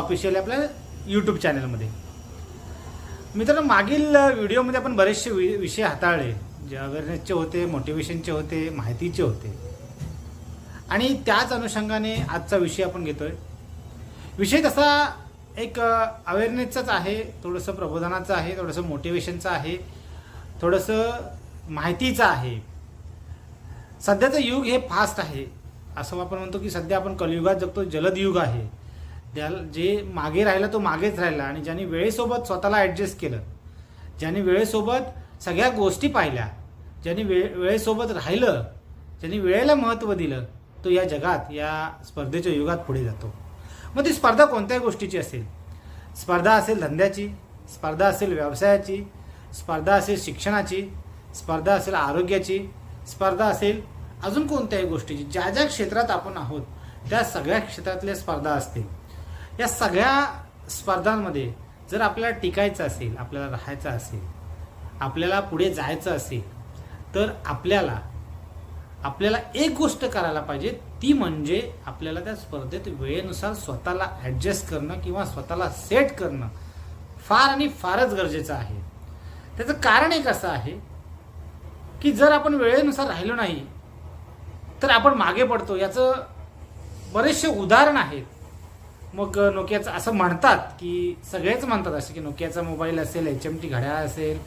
Official आपल्या YouTube चॅनलमध्ये मित्रांनो मागील व्हिडिओमध्ये आपण बरेचसे वि- विषय हाताळले. जे अवेअरनेसचे होते मोटिवेशनचे होते माहितीचे होते. आणि त्याच अनुषंगाने आजचा विषय आपण घेतो आहे विषय तसा एक अवेअरनेसचाच आहे थोडंसं प्रबोधनाचं आहे थोडंसं मोटिवेशनचं आहे थोडंसं माहितीचं आहे. सध्याचं युग हे फास्ट आहे. असं आपण म्हणतो की सध्या आपण कलियुगात जगतो जलद युग आहे. त्याला जे मागे राहिला तो मागेच राहिला. आणि ज्यांनी वेळेसोबत स्वतःला ॲडजस्ट केलं ज्यांनी वेळेसोबत सगळ्या गोष्टी पाहिल्या ज्यांनी वे वेळेसोबत राहिलं ज्यांनी वेळेला महत्त्व दिलं तो या जगात या स्पर्धेच्या युगात पुढे जातो. मग ती स्पर्धा कोणत्याही गोष्टीची असेल? स्पर्धा असेल धंद्याची स्पर्धा असेल व्यवसायाची स्पर्धा असेल शिक्षणाची स्पर्धा असेल आरोग्याची स्पर्धा असेल अजून कोणत्याही गोष्टीची. ज्या ज्या क्षेत्रात आपण आहोत त्या सगळ्या क्षेत्रातल्या स्पर्धा असतील. या सगळ्या स्पर्धांमध्ये जर आपल्याला टिकायचं असेल आपल्याला राहायचं असेल आपल्याला पुढे जायचं असेल तर आपल्याला आपल्याला एक गोष्ट करायला पाहिजे. ती म्हणजे आपल्याला त्या स्पर्धेत वेळेनुसार स्वतःला ॲडजस्ट करणं किंवा स्वतःला सेट करणं फार आणि फारच गरजेचं आहे. त्याचं कारण एक असं आहे की जर आपण वेळेनुसार राहिलो नाही तर आपण मागे पडतो. याचं बरेचसे उदाहरण आहेत. मग नोकियाचं असं म्हणतात की सगळेच म्हणतात असे की नोकियाचा मोबाईल असेल एच एम टी घड्याळ असेल.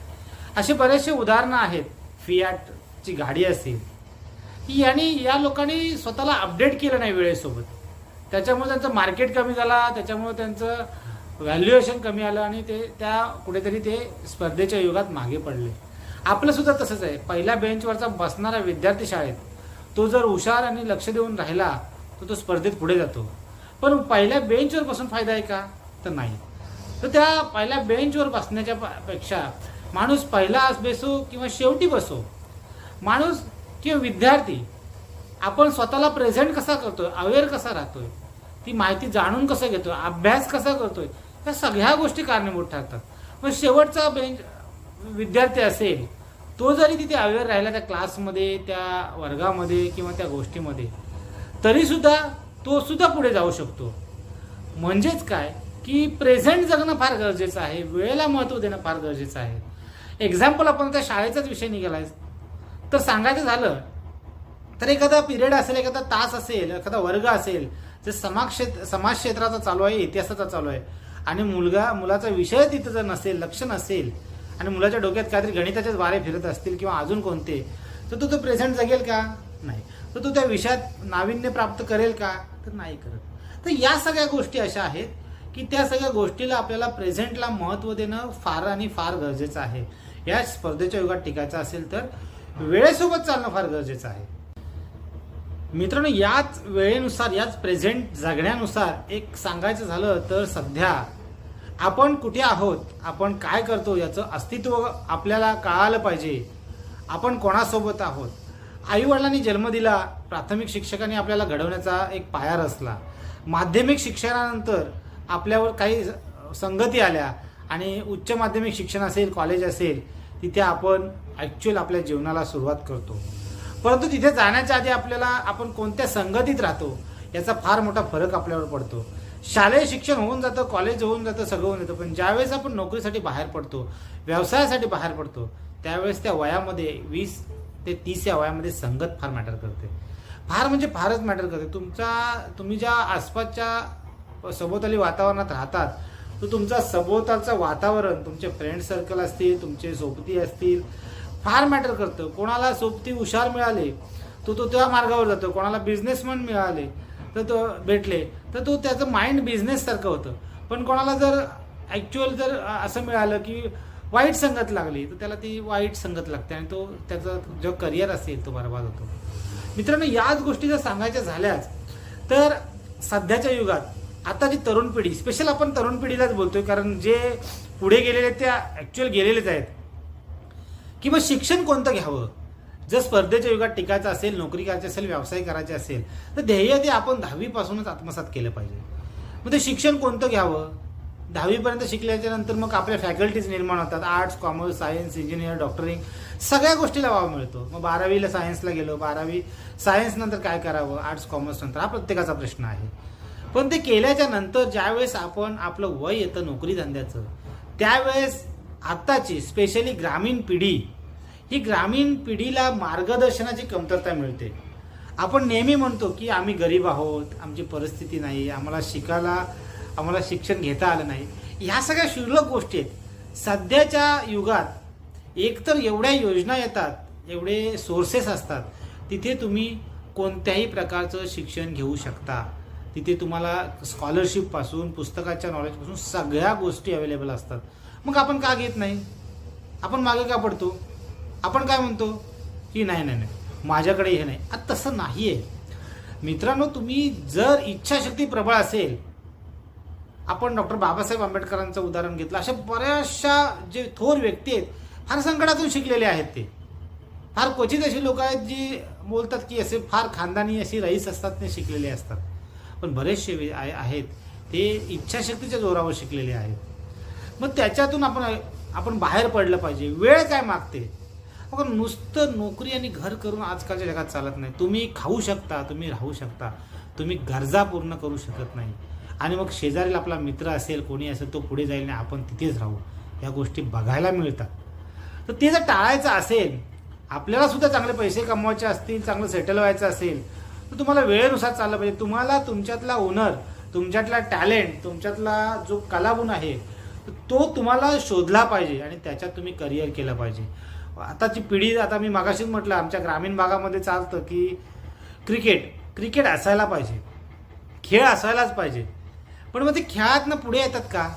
असे बरेचसे उदाहरणं आहेत. फियाटची गाडी असेल. की यांनी या लोकांनी स्वतःला अपडेट केलं नाही वेळेसोबत. त्याच्यामुळे त्यांचं मार्केट कमी झाला त्याच्यामुळे त्यांचं व्हॅल्युएशन कमी आलं आणि ते त्या कुठेतरी ते स्पर्धेच्या युगात मागे पडले. आपलंसुद्धा तसंच आहे. पहिल्या बेंचवरचा बसणारा विद्यार्थी शाळेत तो जर हुशार आणि लक्ष देऊन राहिला तर तो स्पर्धेत पुढे जातो. पण पहिल्या बेंचवर बसून फायदा आहे का? तर नाही. तर त्या पहिल्या बेंचवर बसण्याच्या पेक्षा माणूस पहिला बसो किंवा शेवटी बसो. माणूस किंवा विद्यार्थी आपण स्वतःला प्रेझेंट कसा करतोय अवेअर कसा राहतोय ती माहिती जाणून कसं घेतोय अभ्यास कसा करतोय या सगळ्या गोष्टी कारणीभूत ठरतात. मग शेवटचा बेंच विद्यार्थी असेल तो जरी तिथे अवेअर राहिला त्या क्लासमध्ये त्या वर्गामध्ये किंवा त्या गोष्टीमध्ये तरीसुद्धा तो सुद्धा पुढे जाऊ शकतो. म्हणजेच काय? की प्रेझेंट जगणं फार गरजेचं आहे. वेळेला महत्त्व देणं फार गरजेचं आहे. एक्झाम्पल आपण त्या शाळेचाच विषय निघालाय. तर सांगायचं झालं तर एखादा पिरियड असेल एखादा तास असेल एखादा वर्ग असेल जे समाजक्षेत्र समाज क्षेत्राचा चालू आहे इतिहासाचा चालू आहे आणि मुलगा मुलाचा विषय तिथं जर नसेल लक्ष नसेल आणि मुलाच्या डोक्यात काहीतरी गणिताचेच वारे फिरत असतील किंवा अजून कोणते तर तो तो प्रेझेंट जगेल का? नाही. तर तो त्या विषयात नाविन्य प्राप्त करेल का? तर नाही करत. तर या सगळ्या गोष्टी अशा आहेत की त्या सगळ्या गोष्टीला आपल्याला प्रेझेंटला महत्त्व देणं फार आणि फार गरजेचं आहे. या स्पर्धेच्या युगात टिकायचं असेल तर वेळेसोबत चालणं फार गरजेचं आहे. मित्रांनो याच वेळेनुसार याच प्रेझेंट जगण्यानुसार एक सांगायचं झालं तर सध्या आपण कुठे आहोत आपण काय करतो याचं अस्तित्व आपल्याला कळालं पाहिजे. आपण कोणासोबत आहोत? आईवडिलांनी जन्म दिला प्राथमिक शिक्षकांनी आपल्याला घडवण्याचा एक पाया रचला. माध्यमिक शिक्षणानंतर आपल्यावर काही संगती आल्या आणि उच्च माध्यमिक शिक्षण असेल कॉलेज असेल तिथे आपण ॲक्च्युअल आपल्या जीवनाला सुरुवात करतो. परंतु तिथे जाण्याच्या आधी आपल्याला आपण कोणत्या संगतीत राहतो याचा फार मोठा फरक आपल्यावर पडतो. शालेय शिक्षण होऊन जातं कॉलेज होऊन जातं सगळं होऊन जातं पण ज्यावेळेस आपण नोकरीसाठी बाहेर पडतो व्यवसायासाठी बाहेर पडतो त्यावेळेस त्या वयामध्ये वीस ते तीस या वयामध्ये संगत फार मॅटर करते. फार म्हणजे फारच मॅटर करते. तुमचा तुम्ही ज्या आसपासच्या सभोवताली वातावरणात राहतात तर तुमचा सभोवतालचं वातावरण तुमचे फ्रेंड सर्कल असतील तुमचे सोबती असतील फार मॅटर करतं. कोणाला सोबती हुशार मिळाले तो तो त्या मार्गावर जातो. कोणाला बिझनेसमॅन मिळाले तर तो भेटले तर तो त्याचं माइंड बिझनेससारखं होतं. पण कोणाला जर ॲक्च्युअल जर असं मिळालं की वाईट संगत लागली तर त्याला ती वाईट संगत लागते आणि तो त्याचा जो करिअर असेल तो बरबाद होतो. मित्रांनो याच गोष्टी जर सांगायच्या झाल्याच तर सध्याच्या युगात आता जी तरुण पिढी स्पेशल आपण तरुण पिढीलाच बोलतोय कारण जे पुढे गेलेले आहेत त्या ॲक्च्युअल गेलेलेच आहेत. की मग शिक्षण कोणतं घ्यावं? जर स्पर्धेच्या युगात टिकायचं असेल नोकरी करायची असेल व्यवसाय करायचे असेल तर ध्येय ते आपण दहावीपासूनच आत्मसात केलं पाहिजे. मग ते शिक्षण कोणतं घ्यावं? दहावीपर्यंत शिकल्याच्या नंतर मग आपल्या फॅकल्टीज निर्माण होतात. Arts commerce science engineer doctoring सगळ्या गोष्टीला वाव मिळतो. मग बारावीला सायन्सला गेलो बारावी सायन्स नंतर काय करावं? आर्ट्स कॉमर्स नंतर हा प्रत्येकाचा प्रश्न आहे. पण ते केल्याच्यानंतर ज्यावेळेस आपण आपलं वय येतं नोकरी धंद्याचं त्यावेळेस आत्ताची स्पेशली ग्रामीण पिढी ही ग्रामीण पिढीला मार्गदर्शनाची कमतरता मिळते. आपण नेहमी म्हणतो की आम्ही गरीब आहोत आमची परिस्थिती नाही आम्हाला शिकायला आम्हाला शिक्षण घेता आलं नाही. ह्या सगळ्या क्षुल्लक गोष्टी आहेत. सध्याच्या युगात एकतर एवढ्या योजना येतात एवढे सोर्सेस असतात तिथे तुम्ही कोणत्याही प्रकारचं शिक्षण घेऊ शकता. तिथे तुम्हाला स्कॉलरशिपपासून पुस्तकाच्या नॉलेजपासून सगळ्या गोष्टी अवेलेबल असतात. मग आपण का घेत नाही? आपण मागे का पडतो? आपण काय म्हणतो? की नाही नाही नाही. माझ्याकडे हे नाही. आता तसं नाही आहे मित्रांनो तुम्ही जर इच्छाशक्ती प्रबळ असेल आपण डॉक्टर बाबासाहेब आंबेडकरांचं उदाहरण घेतलं. अशा बऱ्याचशा जे थोर व्यक्ती आहेत फार संकटातून शिकलेले आहेत ते. फार क्वचित अशी लोक आहेत जी बोलतात की असे फार खानदानी अशी रईस असतात ते शिकलेले असतात. पण बरेचसे आहेत ते इच्छाशक्तीच्या जोरावर शिकलेले आहेत. मग त्याच्यातून आपण आपण बाहेर पडलं पाहिजे. वेळ काय मागते? मग नुसतं नोकरी आणि घर करून आजकालच्या जगात चालत नाही. तुम्ही खाऊ शकता तुम्ही राहू शकता. तुम्ही गरजा पूर्ण करू शकत नाही. आणि मग शेजारील आपला मित्र असेल कोणी असेल तो पुढे जाईल आणि आपण तिथेच राहू. या गोष्टी बघायला मिळतात. तर ते जर टाळायचं असेल आपल्याला सुद्धा चांगले पैसे कमवायचे असतील चांगलं सेटल व्हायचं असेल तर तुम्हाला वेळेनुसार चाललं पाहिजे. तुम्हाला तुमच्यातला ओनर तुमच्यातला टॅलेंट तुमच्यातला जो कलागुण आहे तो तुम्हाला शोधला पाहिजे आणि त्याच्यात तुम्ही करिअर केलं पाहिजे. आताची पिढी आता मी मागाशीच म्हटलं आमच्या ग्रामीण भागामध्ये चालतं की क्रिकेट क्रिकेट असायला पाहिजे. खेळ असायलाच पाहिजे. पण मग ते खेळातनं पुढे येतात का?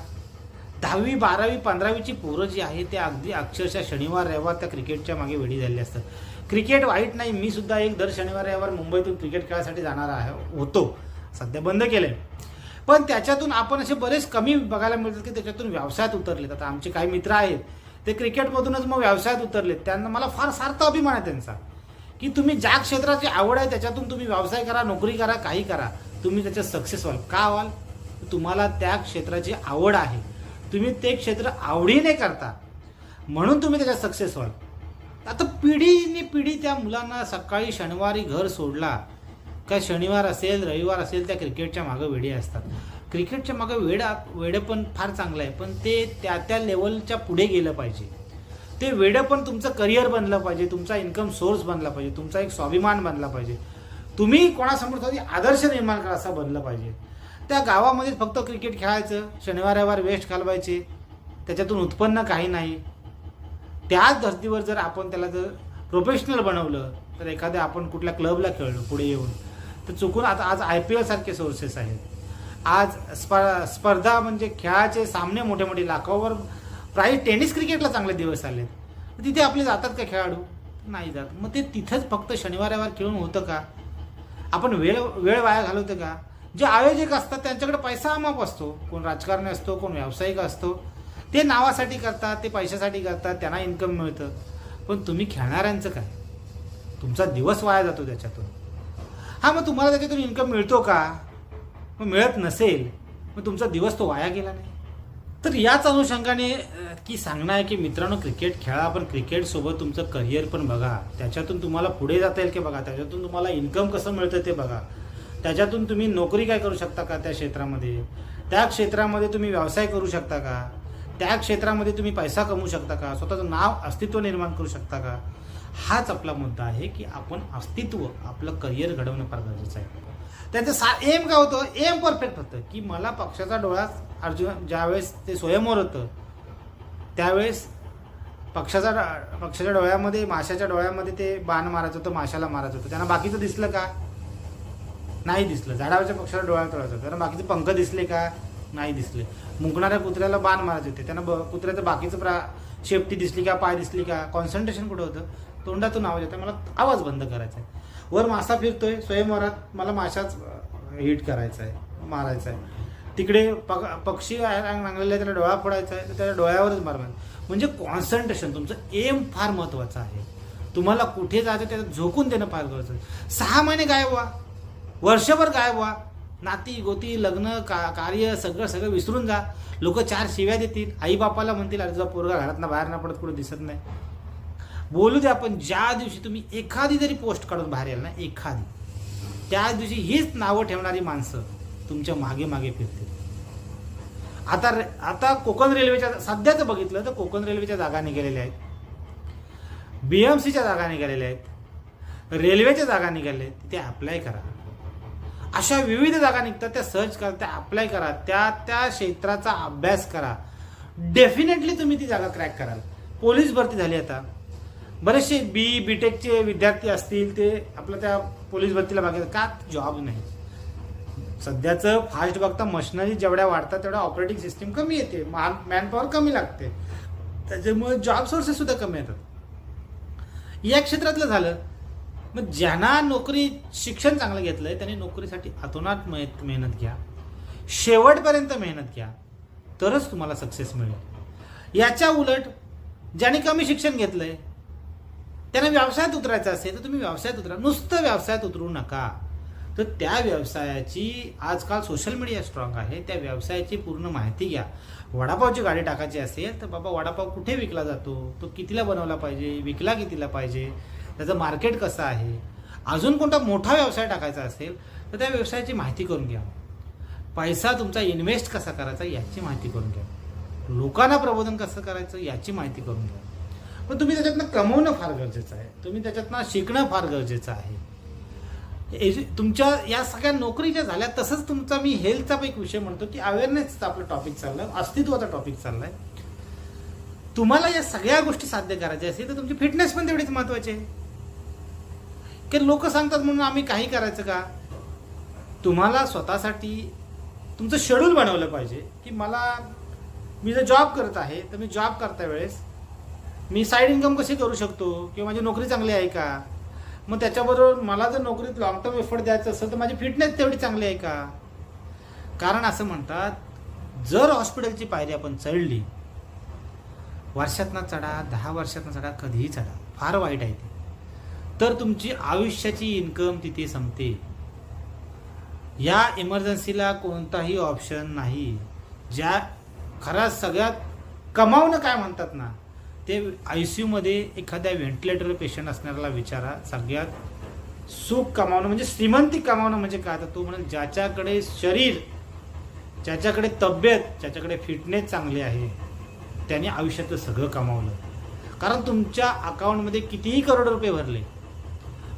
दहावी बारावी पंधरावीची पोरं जी आहे ते अगदी अक्षरशः शनिवार रविवार त्या क्रिकेटच्या मागे वेळी झालेले असतात. क्रिकेट वाईट नाही मी सुद्धा एक दर शनिवार रविवार मुंबईतून क्रिकेट खेळासाठी जाणार आहे होतो. सध्या बंद केलंय. पण त्याच्यातून आपण असे बरेच कमी बघायला मिळतात की त्याच्यातून व्यवसायात उतरलेत. आता आमचे काही मित्र आहेत ते क्रिकेटमधूनच मग व्यवसायात उतरलेत. त्यांना मला फार सार्थ अभिमान आहे त्यांचा की तुम्ही ज्या क्षेत्राची आवड आहे त्याच्यातून तुम्ही व्यवसाय करा नोकरी करा काही करा. तुम्ही त्याच्यात सक्सेस व्हाल. का व्हाल? तुम्हाला त्या क्षेत्राची आवड आहे. तुम्ही ते क्षेत्र आवडीने करता. म्हणून तुम्ही त्याच्यात सक्सेस व्हाल. आता पिढीने पिढी त्या मुलांना सकाळी शनिवारी घर सोडला. काय शनिवार असेल रविवार असेल त्या क्रिकेटच्या मागं वेडे असतात. क्रिकेटच्या मागं वेड वेडं पण फार चांगलं आहे पण ते त्या त्या लेवलच्या पुढे गेलं पाहिजे. ते वेडं पण तुमचं करिअर बनलं पाहिजे तुमचा इन्कम सोर्स बनला पाहिजे तुमचा एक स्वाभिमान बनला पाहिजे. तुम्ही कोणासमोर तरी आदर्श निर्माण करा असं बनलं पाहिजे. त्या गावामध्ये फक्त क्रिकेट खेळायचं शनिवार रविवार वेस्ट घालवायचे. त्याच्यातून उत्पन्न काही नाही. त्याच धर्तीवर जर आपण त्याला जर प्रोफेशनल बनवलं तर एखाद्या आपण कुठल्या क्लबला खेळलो पुढे येऊन तर चुकून आता आज आय पी एलसारखे सोर्सेस आहेत. आज स्पर्धा स्पर्धा म्हणजे खेळाचे सामने मोठे मोठे लाखावर प्राईज टेनिस क्रिकेटला चांगले दिवस आले तिथे आपले जातात का खेळाडू? नाही जात. मग ते तिथंच फक्त शनिवार रविवार खेळून होतं का? आपण वेळ वेळ वाया घालवतो का? जे आयोजक असतात त्यांच्याकडे पैसा अमाप असतो. कोण राजकारणी असतो कोण व्यावसायिक असतो. ते नावासाठी करतात ते पैशासाठी करतात त्यांना इन्कम मिळतं. पण तुम्ही खेळणाऱ्यांचं काय? तुमचा दिवस वाया जातो त्याच्यातून. हा मग तुम्हाला त्याच्यातून इन्कम मिळतो का? मग मिळत नसेल मग तुमचा दिवस तो वाया गेला नाही. तर याच अनुषंगाने की सांगणं आहे की मित्रांनो क्रिकेट खेळा पण क्रिकेटसोबत तुमचं करिअर पण बघा. त्याच्यातून तुम्हाला पुढे जाता येईल की बघा. त्याच्यातून तुम्हाला इन्कम कसं मिळतं ते बघा. त्याच्यातून तुम्ही नोकरी काय करू शकता का त्या क्षेत्रामध्ये? त्या क्षेत्रामध्ये तुम्ही व्यवसाय करू शकता का? त्या क्षेत्रामध्ये तुम्ही पैसा कमवू शकता का? स्वतःचं नाव अस्तित्व निर्माण करू शकता का? हाच आपला मुद्दा आहे की आपण अस्तित्व आपलं करिअर घडवणं फार गरजेचं आहे. त्याचं सा एम काय होतं? एम परफेक्ट होतं की मला पक्षाचा डोळा अर्जुन ज्यावेळेस ते स्वयंवर होतं त्यावेळेस पक्षाचा पक्षाच्या डोळ्यामध्ये माशाच्या डोळ्यामध्ये ते बाण मारायचं होतं माशाला मारायचं होतं. त्यांना बाकीचं दिसलं का? नाही दिसलं. झाडावरच्या पक्षाला डोळ्यात तोडायचं. होतं बाकीचे पंख दिसले का? नाही दिसले. मुंकणाऱ्या कुत्र्याला बाण मारायचे होते. त्यांना ब कुत्र्याचं बाकीचं प्रा शेपटी दिसली का पाय दिसली का? कॉन्सन्ट्रेशन कुठं होतं? तोंडातून आवाज येतो. मला आवाज बंद करायचा आहे. वर मासा फिरतोय. स्वयंवरात मला माशाच हिट करायचा आहे. मारायचा आहे. तिकडे पग पक्षी रांगलेला आहे, त्याला डोळा फोडायचा आहे. तर त्याला डोळ्यावरच मारवायचं म्हणजे कॉन्सन्ट्रेशन तुमचं एम फार महत्त्वाचं आहे. तुम्हाला कुठे जायचं त्याचं झोकून देणं फार गरजेचं सहा महिने गायब व्हा. वर्षभर गायब व्हा. नाती गोती लग्न का कार्य सगळं सगळं विसरून जा. लोक चार शिव्या देतील. आईबापाला म्हणतील अरे तुझा पोरगा घरातनं बाहेर ना पडत कुठं दिसत नाही. बोलू द्या आपण ज्या दिवशी तुम्ही एखादी जरी पोस्ट काढून बाहेर याल ना एखादी त्या दिवशी हीच नावं ठेवणारी माणसं तुमच्या मागे मागे फिरतील. आता रे- आता कोकण रेल्वेच्या सध्याचं बघितलं तर कोकण रेल्वेच्या जागा निघालेल्या आहेत. बी एम सीच्या जागा निघालेल्या आहेत. रेल्वेच्या जागा निघाल्या आहेत. ते अप्लाय करा. अशा विविध जागा निघतात त्या सर्च करा त्या अप्लाय करा त्या त्या क्षेत्राचा अभ्यास करा. डेफिनेटली तुम्ही ती जागा क्रॅक कराल. पोलीस भरती झाली आता. बरेचसे बी बी टेकचे विद्यार्थी असतील ते आपल्या त्या पोलीस भरतीला मागे का? जॉब नाही. सध्याचं फास्ट बघता मशिनरी जेवढ्या वाढतात तेवढ्या ऑपरेटिंग सिस्टीम कमी येते. मॅनपॉवर कमी लागते. त्याच्यामुळे जॉब सोर्सेस सुद्धा कमी येतात. या क्षेत्रातलं झालं. मग ज्यांना नोकरी शिक्षण चांगलं घेतलंय त्यांनी नोकरीसाठी अतोनात मेहनत घ्या. शेवटपर्यंत मेहनत घ्या. तरच तुम्हाला सक्सेस मिळेल. याच्या उलट ज्याने कमी शिक्षण घेतलंय त्यांना व्यवसायात उतरायचं असेल तर तुम्ही व्यवसायात उतरा. नुसतं व्यवसायात उतरू नका. तर त्या व्यवसायाची आजकाल सोशल मीडिया स्ट्रॉंग आहे त्या व्यवसायाची पूर्ण माहिती घ्या. वडापावची गाडी टाकायची असेल तर बाबा वडापाव कुठे विकला जातो? तो कितीला बनवला पाहिजे? विकला कितीला पाहिजे? त्याचं मार्केट कसं आहे? अजून कोणता मोठा व्यवसाय टाकायचा असेल तर त्या व्यवसायाची माहिती करून घ्या. पैसा तुमचा इन्व्हेस्ट कसा करायचा याची माहिती करून घ्या. लोकांना प्रबोधन कसं करायचं याची माहिती करून घ्या. पण तुम्ही त्याच्यातनं कमवणं फार गरजेचं आहे. तुम्ही त्याच्यातनं शिकणं फार गरजेचं आहे. एजु- तुमच्या या सगळ्या नोकरीच्या झाल्या तसंच तुमचा मी हेल्थचा पण एक विषय म्हणतो की अवेअरनेसचा आपलं टॉपिक चाललाय. अस्तित्वाचा टॉपिक चाललाय. तुम्हाला या सगळ्या गोष्टी साध्य करायच्या असेल तर तुमची फिटनेस पण तेवढीच महत्वाची आहे. की लोक सांगतात म्हणून आम्ही काही करायचं का? तुम्हाला स्वतःसाठी तुमचं शेड्यूल बनवलं पाहिजे की मला मी जर जॉब करत आहे तर मी जॉब करता वेळेस मी साईड इन्कम कशी करू शकतो? किंवा माझी नोकरी चांगली आहे का? मग त्याच्याबरोबर मला जर नोकरीत लॉंग टर्म एफर्ट द्यायचं असेल तर माझी फिटनेस तेवढी चांगली आहे का? कारण असं म्हणतात जर हॉस्पिटलची पायरी आपण चढली वर्षातनं चढा दहा वर्षातनं चढा कधीही चढा फार वाईट आहे ते. तर तुमची आयुष्याची इन्कम तिथे संपते. या इमर्जन्सीला कोणताही ऑप्शन नाही. ज्या खरा सगळ्यात कमावणं काय म्हणतात ना ते आय सी यूमध्ये एखाद्या व्हेंटिलेटर पेशंट असणाऱ्याला विचारा. सगळ्यात सुख कमावणं म्हणजे श्रीमंती कमावणं म्हणजे काय? तर तो म्हणेल ज्याच्याकडे शरीर ज्याच्याकडे तब्येत ज्याच्याकडे फिटनेस चांगली आहे त्याने आयुष्यातलं सगळं कमावलं. कारण तुमच्या अकाउंटमध्ये कितीही करोड रुपये भरले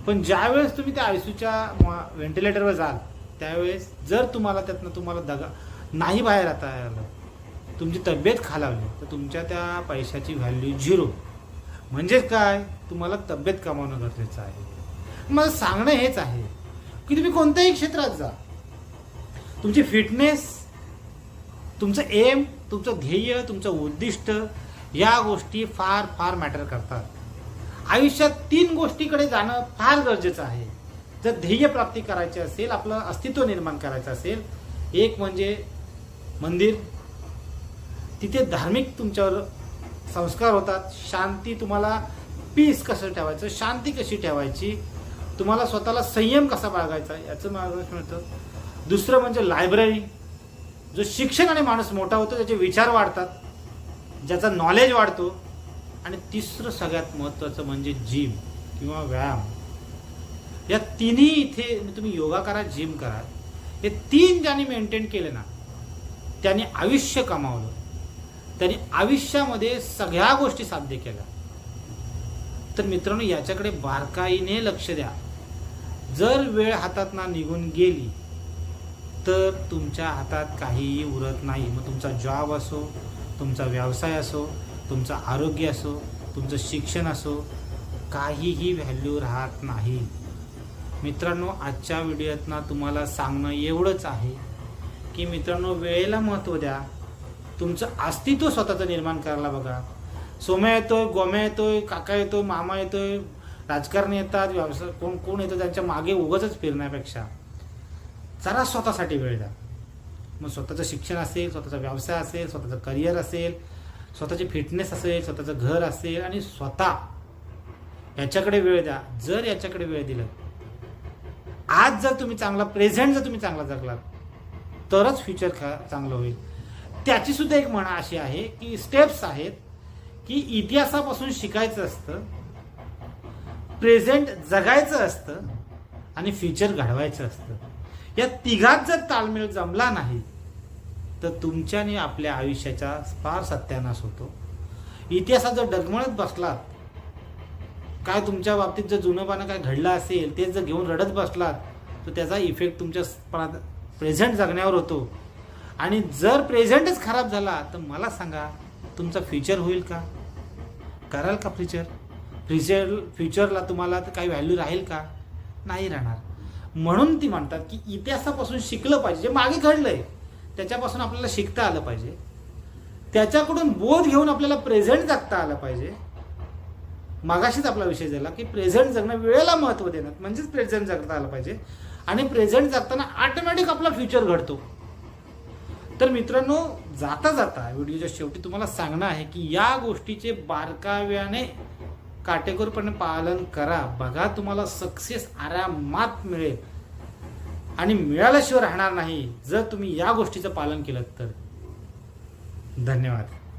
पण ज्यावेळेस तुम्ही त्या आयसूच्या व्हेंटिलेटरवर जाल त्यावेळेस जर तुम्हाला त्यातनं तुम्हाला दगा नाही बाहेर आता आलं तुमची तब्येत खालावली तर तुमच्या त्या पैशाची व्हॅल्यू झिरो म्हणजेच काय? तुम्हाला तब्येत कमावणं गरजेचं आहे. मला सांगणं हेच आहे की तुम्ही कोणत्याही क्षेत्रात जा. तुमची फिटनेस तुमचं एम तुमचं ध्येय तुमचं उद्दिष्ट या गोष्टी फार फार मॅटर करतात. आयुष्यात तीन गोष्टीकडे जाणं फार गरजेचं आहे. जर ध्येय प्राप्ती करायची असेल आपलं अस्तित्व निर्माण करायचं असेल एक म्हणजे मंदिर. तिथे धार्मिक तुमच्यावर संस्कार होतात. शांती तुम्हाला पीस कसं ठेवायचं शांती कशी ठेवायची तुम्हाला स्वतःला संयम कसा बाळगायचा याचं मार्गदर्शन मिळतं. दुसरं म्हणजे लायब्ररी जो शिक्षणाने माणूस मोठा होतो त्याचे विचार वाढतात. ज्याचा नॉलेज वाढतो. आणि तिसरं सगळ्यात महत्त्वाचं म्हणजे जिम किंवा व्यायाम. या तिन्ही इथे तुम्ही योगा करा जिम करा. हे तीन ज्यांनी मेंटेन केले ना त्यांनी आयुष्य कमावलं. त्यांनी आयुष्यामध्ये सगळ्या गोष्टी साध्य केल्या. तर मित्रांनो याच्याकडे बारकाईने लक्ष द्या. जर वेळ हातात ना निघून गेली तर तुमच्या हातात काहीही उरत नाही. मग तुमचा जॉब असो तुमचा व्यवसाय असो तुमचं आरोग्य असो तुमचं शिक्षण असो काहीही व्हॅल्यू राहत नाही. मित्रांनो आजच्या व्हिडिओतनं तुम्हाला सांगणं एवढंच आहे की मित्रांनो वेळेला महत्त्व द्या. तुमचं अस्तित्व स्वतःचं निर्माण करायला बघा. सोम्या येतोय गोम्या येतोय काका येतोय मामा येतोय राजकारणी येतात व्यवसाय कोण कोण येतं त्यांच्या मागे उगाच फिरण्यापेक्षा. जरा स्वतःसाठी वेळ द्या. मग स्वतःचं शिक्षण असेल स्वतःचा व्यवसाय असेल स्वतःचं करिअर असेल स्वतःची फिटनेस असेल स्वतःचं घर असेल आणि स्वतः याच्याकडे वेळ द्या. जर याच्याकडे वेळ दिला आज जर तुम्ही चांगला प्रेझेंट जर तुम्ही चांगला जगलात तरच फ्युचर खा चांगलं होईल. त्याची सुद्धा एक म्हणा अशी आहे की स्टेप्स आहेत की इतिहासापासून शिकायचं असतं प्रेझेंट जगायचं असतं आणि फ्युचर घडवायचं असतं. या तिघात जर ताळमेळ जमला नाही. तर तुमच्याने आपल्या आयुष्याचा फार सत्यानाश होतो. इतिहासात जर डगमळत बसलात. काय तुमच्या बाबतीत जर जुनंपानं काय घडलं असेल ते जर घेऊन रडत बसलात तर त्याचा इफेक्ट तुमच्या प्रेझेंट जगण्यावर होतो. आणि जर प्रेझेंटच खराब झाला तर मला सांगा तुमचा फ्युचर होईल का? कराल का फ्युचर फ्युचर फ्युचरला तुम्हाला तर काही व्हॅल्यू राहील का? नाही राहणार. म्हणून ती म्हणतात की इतिहासापासून शिकलं पाहिजे. जे मागे आहे त्याच्यापासून आपल्याला शिकता आलं पाहिजे. त्याच्याकडून बोध घेऊन आपल्याला प्रेझेंट जगता आलं पाहिजे. मागाशीच आपला विषय झाला की प्रेझेंट जगणं वेळेला महत्त्व देणं म्हणजेच प्रेझेंट जगता आलं पाहिजे. आणि प्रेझेंट जगताना ऑटोमॅटिक आपला फ्युचर घडतो. तर मित्रांनो जाता जाता व्हिडिओच्या शेवटी तुम्हाला सांगणं आहे की या गोष्टीचे बारकाव्याने काटेकोरपणे पालन करा. बघा तुम्हाला सक्सेस आरामात मिळेल. आणि मिळाल्याशिवाय राहणार नाही जर तुम्ही या गोष्टीचं पालन केलं तर. धन्यवाद.